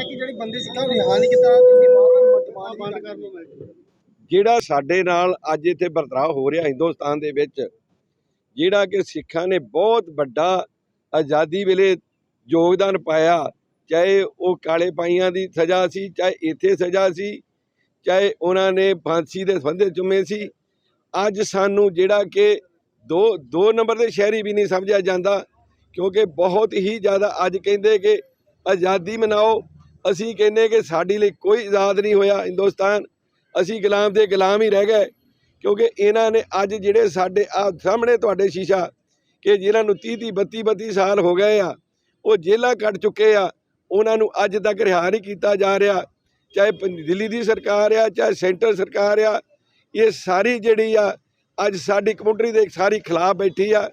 ਹੈ ਕਿ ਜਿਹੜੀ ਬੰਦੀ ਸਿੱਖਾਂ ਨੂੰ ਰਿਹਾ ਨਹੀਂ ਕੀਤਾ ਤੁਸੀਂ ਬਾਰ-ਬਾਰ ਬੰਦ ਕਰ ਲਓ ਜਿਹੜਾ ਸਾਡੇ ਨਾਲ ਅੱਜ ਇੱਥੇ ਵਰਤਾਅ ਹੋ ਰਿਹਾ ਹਿੰਦੁਸਤਾਨ ਦੇ ਵਿੱਚ ਜਿਹੜਾ ਕਿ ਸਿੱਖਾਂ ਨੇ ਬਹੁਤ ਵੱਡਾ ਆਜ਼ਾਦੀ ਵੇਲੇ ਯੋਗਦਾਨ ਪਾਇਆ ਚਾਹੇ ਉਹ ਕਾਲੇ ਪਾਈਆਂ ਦੀ ਸਜ਼ਾ ਸੀ ਚਾਹੇ ਇੱਥੇ ਸਜ਼ਾ ਸੀ ਚਾਹੇ ਉਹਨਾਂ ਨੇ ਫਾਂਸੀ ਦੇ ਫੰਦੇ ਚੁੰਮੇ ਸੀ ਅੱਜ ਸਾਨੂੰ ਜਿਹੜਾ ਕਿ ਦੋ ਦੋ ਨੰਬਰ ਦੇ ਸ਼ਹਿਰੀ ਵੀ ਨਹੀਂ ਸਮਝਿਆ ਜਾਂਦਾ ਕਿਉਂਕਿ ਬਹੁਤ ਹੀ ਜ਼ਿਆਦਾ ਅੱਜ ਕਹਿੰਦੇ ਕਿ ਆਜ਼ਾਦੀ ਮਨਾਓ ਅਸੀਂ ਕਹਿੰਦੇ ਕਿ ਸਾਡੀ ਲਈ ਕੋਈ ਆਜ਼ਾਦ ਨਹੀਂ ਹੋਇਆ ਹਿੰਦੁਸਤਾਨ। ਅਸੀਂ ਗੁਲਾਮ ਦੇ ਗੁਲਾਮ ਹੀ ਰਹਿ ਗਏ, ਕਿਉਂਕਿ ਇਹਨਾਂ ਨੇ ਅੱਜ ਜਿਹੜੇ ਸਾਡੇ ਆ ਸਾਹਮਣੇ ਤੁਹਾਡੇ ਸ਼ੀਸ਼ਾ ਕਿ ਜਿਹਨਾਂ ਨੂੰ 30 30 32 32 ਸਾਲ ਹੋ ਗਏ ਆ, ਉਹ ਜੇਲ੍ਹਾਂ ਕੱਟ ਚੁੱਕੇ ਆ, ਉਹਨਾਂ ਨੂੰ ਅੱਜ ਤੱਕ ਰਿਹਾ ਨਹੀਂ ਕੀਤਾ ਜਾ ਰਿਹਾ। ਚਾਹੇ ਪੰ- ਦਿੱਲੀ ਦੀ ਸਰਕਾਰ ਆ, ਚਾਹੇ ਸੈਂਟਰ ਸਰਕਾਰ ਆ, ਇਹ ਸਾਰੀ ਜਿਹੜੀ ਆ, ਅੱਜ ਸਾਡੀ ਕਮਿਊਨਿਟੀ ਦੇ ਸਾਰੀ ਖਿਲਾਫ ਬੈਠੀ ਆ,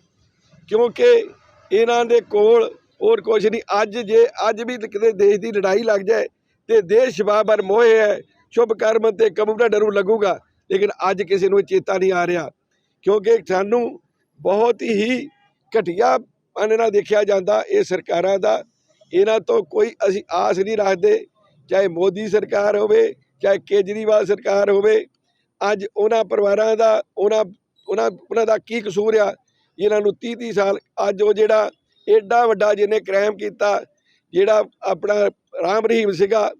ਕਿਉਂਕਿ ਇਹਨਾਂ ਦੇ ਕੋਲ ਹੋਰ ਕੁਝ ਨਹੀਂ। ਅੱਜ ਜੇ, ਅੱਜ ਵੀ ਕਿਤੇ ਦੇਸ਼ ਦੀ ਲੜਾਈ ਲੱਗ ਜਾਏ ਤੇ ਦੇਸ਼ ਬਾਬਰ ਮੋਹੇ ਹੈ, ਸ਼ੁਭ ਕਰਮ ਤੇ ਕਬੂਲਾ ਡਰੂ ਲੱਗੂਗਾ, ਲੇਕਿਨ ਅੱਜ ਕਿਸੇ ਨੂੰ ਚੇਤਾ ਨਹੀਂ ਆ ਰਿਹਾ। ਕਿਉਂਕਿ ਸਾਨੂੰ ਬਹੁਤ ਹੀ ਘਟੀਆ ਪਨ ਨਾਲ ਦੇਖਿਆ ਜਾਂਦਾ ਇਹ ਸਰਕਾਰਾਂ ਦਾ। ਇਹਨਾਂ ਤੋਂ ਕੋਈ ਅਸੀਂ ਆਸ ਨਹੀਂ ਰੱਖਦੇ, ਚਾਹੇ ਮੋਦੀ ਸਰਕਾਰ ਹੋਵੇ, ਚਾਹੇ ਕੇਜਰੀਵਾਲ ਸਰਕਾਰ ਹੋਵੇ। ਅੱਜ ਉਹਨਾਂ ਪਰਿਵਾਰਾਂ ਦਾ, ਉਹਨਾਂ ਉਹਨਾਂ ਉਹਨਾਂ ਦਾ ਕੀ ਕਸੂਰ ਆ? ਇਹਨਾਂ ਨੂੰ 30 30 ਸਾਲ, ਅੱਜ ਉਹ ਜਿਹੜਾ ਐਡਾ ਵੱਡਾ ਜਿਹਨੇ ਕ੍ਰਾਈਮ ਕੀਤਾ, ਜਿਹੜਾ ਆਪਣਾ ਰਾਮ ਰਹੀਮ ਸੀਗਾ,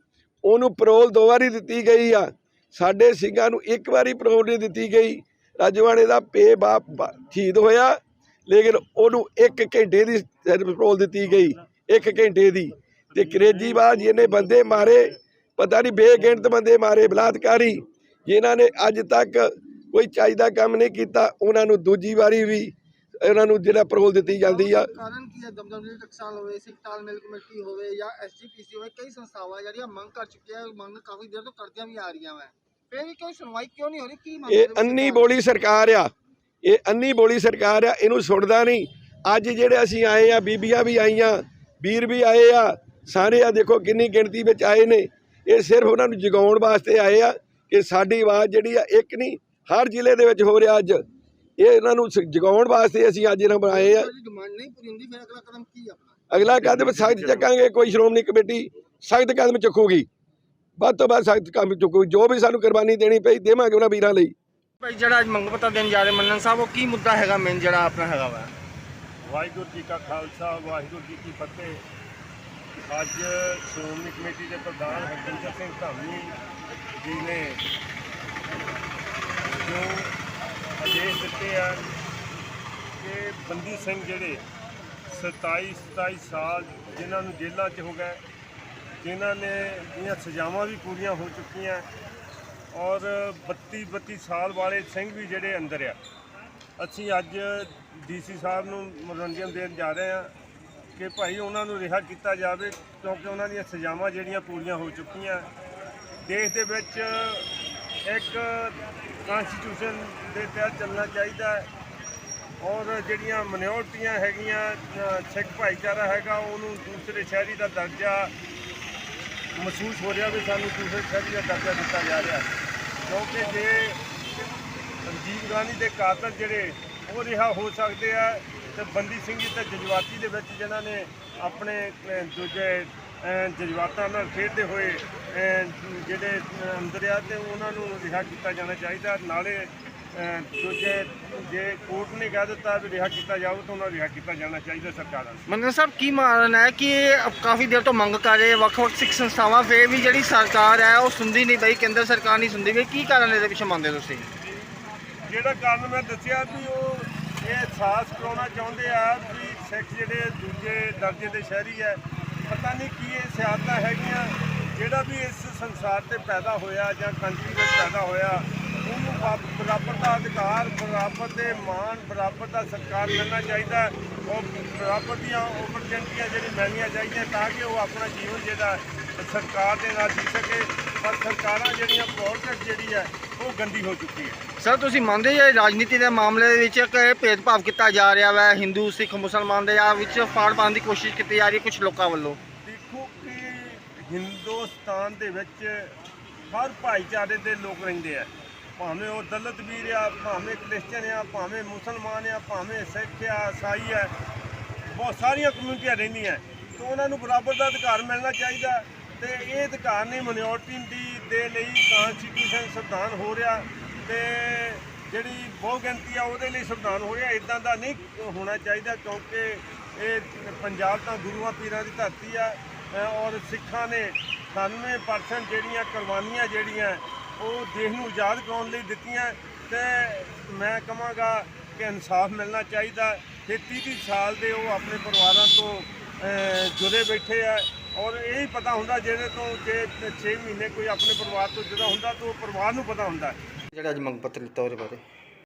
ਉਹਨੂੰ ਪਰੋਲ ਦੋ ਵਾਰੀ ਦਿੱਤੀ ਗਈ ਆ। ਸਾਡੇ ਸਿੰਘਾਂ ਨੂੰ ਇੱਕ ਵਾਰੀ ਪਰੋਲ ਨਹੀਂ ਦਿੱਤੀ ਗਈ। ਰਾਜਵਾੜੇ ਦਾ ਪੇ ਬਾਪ ਸ਼ਹੀਦ ਹੋਇਆ, ਲੇਕਿਨ ਉਹਨੂੰ ਇੱਕ ਘੰਟੇ ਦੀ ਸਿਰਫ ਪਰੋਲ ਦਿੱਤੀ ਗਈ, ਇੱਕ ਘੰਟੇ ਦੀ। ਤੇ ਕਰੇਜੀਬਾਜ਼ ਜਿਹਨੇ ਬੰਦੇ ਮਾਰੇ, ਪਤਾ ਨਹੀਂ ਬੇਗਿਣਤ ਬੰਦੇ ਮਾਰੇ, ਬਲਾਤਕਾਰੀ, ਜਿਨ੍ਹਾਂ ਨੇ ਅੱਜ ਤੱਕ ਕੋਈ ਚਾਹੀਦਾ ਕੰਮ ਨਹੀਂ ਕੀਤਾ, ਉਹਨਾਂ ਨੂੰ ਦੂਜੀ ਵਾਰੀ ਵੀ ਉਹਨਾਂ ਨੂੰ ਜਿਹੜਾ ਪਰੋਲ ਦਿੱਤੀ ਜਾਂਦੀ ਆ। ਕਾਰਨ ਕੀ ਹੈ? ਦਮਦਮ ਦੇ ਟਕਸਾਲ ਹੋਵੇ ਸਿੱਖ ਤਾਲਮੇਲ ਕਮੇਟੀ ਹੋਵੇ ਜਾਂ ਐਸਜੀਪੀਸੀ ਹੋਵੇ ਕਈ ਸੰਸਥਾਵਾਂ ਜਿਹੜੀਆਂ ਮੰਗ ਕਰ ਚੁੱਕੀਆਂ ਮੰਗ ਕਾਫੀ ਦੇਰ ਤੋਂ ਕਰਦੀਆਂ ਵੀ ਆ ਰਹੀਆਂ ਵਾ। ਫਿਰ ਵੀ ਕੋਈ ਸੁਣਵਾਈ ਕਿਉਂ ਨਹੀਂ ਹੋ ਰਹੀ? ਕੀ ਮੰਗ ਇਹ ਅੰਨੀ ਬੋਲੀ ਸਰਕਾਰ ਆ। ਇਹ ਅੰਨੀ ਬੋਲੀ ਸਰਕਾਰ ਆ ਇਹਨੂੰ ਸੁਣਦਾ ਨਹੀਂ। ਅੱਜ ਜਿਹੜੇ ਅਸੀਂ ਆਏ ਆ ਬੀਬੀਆਂ ਵੀ ਆਈਆਂ ਵੀਰ ਵੀ ਆਏ ਆ ਸਾਰੇ ਆ ਦੇਖੋ ਕਿੰਨੀ ਗਿਣਤੀ ਵਿੱਚ ਆਏ ਨੇ। ਇਹ ਸਿਰਫ ਉਹਨਾਂ ਨੂੰ ਜਗਾਉਣ ਵਾਸਤੇ ਆਏ ਆ ਕਿ ਸਾਡੀ ਆਵਾਜ਼ ਜਿਹੜੀ ਆ ਇੱਕ ਨਹੀਂ ਹਰ ਜ਼ਿਲ੍ਹੇ ਦੇ ਵਿੱਚ ਹੋ ਰਿਹਾ ਅੱਜ। ਇਹ ਇਹਨਾਂ ਨੂੰ ਸ- ਜਗਾਉਣ ਵਾਸਤੇ ਅਸੀਂ ਅੱਜ ਇਹਨਾਂ ਬਣਾਏ ਆ। ਡਿਮਾਂਡ ਨਹੀਂ ਪੂਰੀ ਹੁੰਦੀ ਫਿਰ ਅਗਲਾ ਕਦਮ ਕੀ ਆਪਣਾ? ਅਗਲਾ ਕਦਮ ਸਖਤ ਚੱਕਾਂਗੇ ਕੋਈ ਸ਼੍ਰੋਮਣੀ ਕਮੇਟੀ ਸਖਤ ਕਦਮ ਚੁੱਕੂਗੀ। ਵੱਧ ਤੋਂ ਵੱਧ ਸਖਤ ਕਦਮ ਚੁੱਕੂਗੀ ਜੋ ਵੀ ਸਾਨੂੰ ਕੁਰਬਾਨੀ ਦੇਣੀ ਪਈ ਦੇਵਾਂਗੇ ਉਹਨਾਂ ਵੀਰਾਂ ਲਈ। ਭਾਈ ਜਿਹੜਾ ਅੱਜ ਮੰਗ ਪੱਤਰ ਦੇਣ ਜਾ ਰਹੇ ਮੰਨਣ ਸਾਹਿਬ ਉਹ ਕੀ ਮੁੱਦਾ ਹੈਗਾ ਮੇਨ ਜਿਹੜਾ ਆਪਣਾ ਹੈਗਾ ਵਾ? ਵਾਹਿਗੁਰੂ ਜੀ ਕਾ ਖਾਲਸਾ ਵਾਹਿਗੁਰੂ ਜੀ ਕੀ ਫਤਿਹ। ਅੱਜ ਸ਼੍ਰੋਮਣੀ ਕਮੇਟੀ ਦੇ ਪ੍ਰਧਾਨ ਹਰਜਿੰਦਰ ਸਿੰਘ ਧਾਮੀ ਜੀ ਨੇ ਆਦੇਸ਼ ਦਿੱਤੇ ਆ ਕਿ ਬੰਦੀ ਸਿੰਘ ਜਿਹੜੇ 27 27 ਸਾਲ ਜਿਨ੍ਹਾਂ ਨੂੰ ਜੇਲ੍ਹਾਂ 'ਚ ਹੋ ਗਏ, ਜਿਨ੍ਹਾਂ ਨੇ ਦੀਆਂ ਸਜ਼ਾਵਾਂ ਵੀ ਪੂਰੀਆਂ ਹੋ ਚੁੱਕੀਆਂ ਔਰ 32 32 ਸਾਲ ਵਾਲੇ ਸਿੰਘ ਵੀ ਜਿਹੜੇ ਅੰਦਰ ਆ। ਅਸੀਂ ਅੱਜ ਡੀਸੀ ਸਾਹਿਬ ਨੂੰ ਮਨੋਰੰਜਨ ਦੇਣ ਜਾ ਰਹੇ ਹਾਂ ਕਿ ਭਾਈ ਉਹਨਾਂ ਨੂੰ ਰਿਹਾ ਕੀਤਾ ਜਾਵੇ ਕਿਉਂਕਿ ਉਹਨਾਂ ਦੀਆਂ ਸਜ਼ਾਵਾਂ ਜਿਹੜੀਆਂ ਪੂਰੀਆਂ ਹੋ ਚੁੱਕੀਆਂ। ਦੇਸ਼ ਦੇ ਵਿੱਚ ਇੱਕ ਕਨਸਟੀਟਿਊਸ਼ਨ ਦੇ ਤਹਿਤ ਚੱਲਣਾ ਚਾਹੀਦਾ ਹੈ ਔਰ ਜਿਹੜੀਆਂ ਮਿਨੋਰਟੀਆਂ ਹੈਗੀਆਂ ਸਿੱਖ ਭਾਈਚਾਰਾ ਹੈਗਾ, ਉਹਨੂੰ ਦੂਸਰੇ ਸ਼ਹਿਰੀ ਦਾ ਦਰਜਾ ਮਹਿਸੂਸ ਹੋ ਰਿਹਾ ਵੀ ਸਾਨੂੰ ਦੂਸਰੇ ਸ਼ਹਿਰੀ ਦਾ ਦਰਜਾ ਦਿੱਤਾ ਜਾ ਰਿਹਾ ਕਿਉਂਕਿ ਜੇ ਰਣਜੀਤ ਗਾਂਧੀ ਦੇ ਕਾਤਲ ਜਿਹੜੇ ਉਹ ਰਿਹਾ ਹੋ ਸਕਦੇ ਆ, ਤੇ ਬੰਦੀ ਸਿੰਘ ਜੀ ਤੇ ਜਜ਼ਬਾਤੀ ਦੇ ਵਿੱਚ ਜਿਨ੍ਹਾਂ ਨੇ ਆਪਣੇ ਦੂਜੇ ਜਜ਼ਬਾਤਾਂ ਨਾਲ ਖੇਡਦੇ ਹੋਏ ਜਿਹੜੇ ਅੰਦਰ ਆ ਤੇ ਉਹਨਾਂ ਨੂੰ ਰਿਹਾ ਕੀਤਾ ਜਾਣਾ ਚਾਹੀਦਾ। ਨਾਲੇ ਦੂਜੇ ਜੇ ਕੋਰਟ ਨੇ ਕਹਿ ਦਿੱਤਾ ਵੀ ਰਿਹਾ ਕੀਤਾ ਜਾਊ ਤਾਂ ਉਹਨਾਂ ਰਿਹਾ ਕੀਤਾ ਜਾਣਾ ਚਾਹੀਦਾ ਸਰਕਾਰਾਂ ਨੂੰ। ਮੰਨਣ ਸਾਹਿਬ ਕੀ ਮਾਰਨ ਹੈ ਕਿ ਕਾਫੀ ਦੇਰ ਤੋਂ ਮੰਗ ਕਰ ਰਹੇ ਵੱਖ-ਵੱਖ ਸਿੱਖ ਸੰਸਥਾਵਾਂ ਫੇਰ ਵੀ ਜਿਹੜੀ ਸਰਕਾਰ ਹੈ ਉਹ ਸੁਣਦੀ ਨਹੀਂ ਬਈ ਕੇਂਦਰ ਸਰਕਾਰ ਨਹੀਂ ਸੁਣਦੀ ਬਈ ਕੀ ਕਾਰਨ ਇਹਦੇ ਪਿੱਛੇ ਮੰਨਦੇ ਤੁਸੀਂ? ਜਿਹੜਾ ਕਾਰਨ ਮੈਂ ਦੱਸਿਆ ਵੀ ਉਹ ਇਹ ਅਹਿਸਾਸ ਕਰਾਉਣਾ ਚਾਹੁੰਦੇ ਆ ਵੀ ਸਿੱਖ ਜਿਹੜੇ ਦੂਜੇ ਦਰਜੇ ਦੇ ਸ਼ਹਿਰੀ ਹੈ ਪਤਾ ਨਹੀਂ ਕੀ ਇਹ ਸਿਆਸਤਾਂ ਹੈਗੀਆਂ ਜਿਹੜਾ ਵੀ ਇਸ ਸੰਸਾਰ ਤੇ ਪੈਦਾ ਹੋਇਆ ਜਾਂ ਕੰਟਰੀ ਵਿੱਚ ਪੈਦਾ ਹੋਇਆ, ਉਹਨੂੰ ਬਾ- ਬਰਾਬਰ ਦਾ ਅਧਿਕਾਰ, ਬਰਾਬਰ ਦੇ ਮਾਣ, ਬਰਾਬਰ ਦਾ ਸਤਿਕਾਰ ਮਿਲਣਾ ਚਾਹੀਦਾ। ਉਹ ਬਰਾਬਰ ਦੀਆਂ ਓਪਰਚੁਨਿਟੀਆਂ ਜਿਹੜੀ ਮਿਲਣੀਆਂ ਚਾਹੀਦੀਆਂ ਤਾਂ ਕਿ ਉਹ ਆਪਣਾ ਜੀਵਨ ਜਿਹੜਾ ਸਰਕਾਰ ਦੇ ਨਾਲ ਜੀ ਸਕੇ। ਪਰ ਸਰਕਾਰਾਂ ਜਿਹੜੀਆਂ ਪੋਲਿਟਿਕਸ ਜਿਹੜੀ ਹੈ ਉਹ ਗੰਦੀ ਹੋ ਚੁੱਕੀ ਹੈ। ਸਰ ਤੁਸੀਂ ਮੰਨਦੇ ਜੇ ਰਾਜਨੀਤੀ ਦੇ ਮਾਮਲੇ ਦੇ ਵਿੱਚ ਇੱਕ ਇਹ ਭੇਦਭਾਵ ਕੀਤਾ ਜਾ ਰਿਹਾ ਵਾ ਹਿੰਦੂ ਸਿੱਖ ਮੁਸਲਮਾਨ ਦੇ ਆ ਵਿੱਚ ਫਾੜ ਪਾਉਣ ਦੀ ਕੋਸ਼ਿਸ਼ ਕੀਤੀ ਜਾ ਰਹੀ ਹੈ ਕੁਝ ਲੋਕਾਂ ਵੱਲੋਂ? ਦੇਖੋ ਕਿ ਹਿੰਦੁਸਤਾਨ ਦੇ ਵਿੱਚ ਹਰ ਭਾਈਚਾਰੇ ਦੇ ਲੋਕ ਰਹਿੰਦੇ ਆ। ਭਾਵੇਂ ਉਹ ਦਲਿਤ ਵੀਰ ਆ ਭਾਵੇਂ ਕ੍ਰਿਸਚਨ ਆ ਭਾਵੇਂ ਮੁਸਲਮਾਨ ਆ ਭਾਵੇਂ ਸਿੱਖ ਆ ਈਸਾਈ ਆ ਬਹੁਤ ਸਾਰੀਆਂ ਕਮਿਊਨਿਟੀਆਂ ਰਹਿੰਦੀਆਂ। ਤਾਂ ਉਹਨਾਂ ਨੂੰ ਬਰਾਬਰ ਦਾ ਅਧਿਕਾਰ ਮਿਲਣਾ ਚਾਹੀਦਾ। ਤੇ ਇਹ ਅਧਿਕਾਰ ਨਹੀਂ ਮਿਨੋਰਟੀ ਦੀ ਦੇ ਲਈ ਕਾਂਸਟੀਟਿਊਸ਼ਨ ਸੰਵਿਧਾਨ ਹੋ ਰਿਹਾ ਤੇ ਜਿਹੜੀ ਬਹੁ ਗਿਣਤੀ ਆ, ਉਹਦੇ ਲਈ ਸੰਵਿਧਾਨ ਹੋ ਰਿਹਾ। ਇਦਾਂ ਦਾ ਨਹੀਂ ਹੋਣਾ ਚਾਹੀਦਾ ਕਿਉਂਕਿ ਇਹ ਪੰਜਾਬ ਤਾਂ ਗੁਰੂਆਂ ਪੀਰਾਂ ਦੀ ਧਰਤੀ ਆ ਔਰ ਸਿੱਖਾਂ ਨੇ 97% ਜਿਹੜੀਆਂ ਕੁਰਬਾਨੀਆਂ ਜਿਹੜੀਆਂ, ਉਹ ਦੇਸ਼ ਨੂੰ ਆਜ਼ਾਦ ਕਰਾਉਣ ਲਈ ਦਿੱਤੀਆਂ। ਤੇ ਮੈਂ ਕਹਾਂਗਾ ਕਿ ਇਨਸਾਫ ਮਿਲਣਾ ਚਾਹੀਦਾ। ਤੇ 30 ਸਾਲ ਦੇ ਉਹ ਆਪਣੇ ਪਰਿਵਾਰਾਂ ਤੋਂ ਜੁੜੇ ਬੈਠੇ ਆ। ਔਰ ਇਹ ਹੀ ਪਤਾ ਹੁੰਦਾ ਜਿਹਦੇ ਤੋਂ ਜੇ 6 ਮਹੀਨੇ ਕੋਈ ਆਪਣੇ ਪਰਿਵਾਰ ਤੋਂ ਜੁਦਾ ਹੁੰਦਾ ਤਾਂ ਉਹ ਪਰਿਵਾਰ ਨੂੰ ਪਤਾ ਹੁੰਦਾ। ਜਿਹੜਾ ਅੱਜ ਮੰਗ ਪੱਤਰ ਲਿੱਤਾ ਉਹਦੇ ਬਾਰੇ।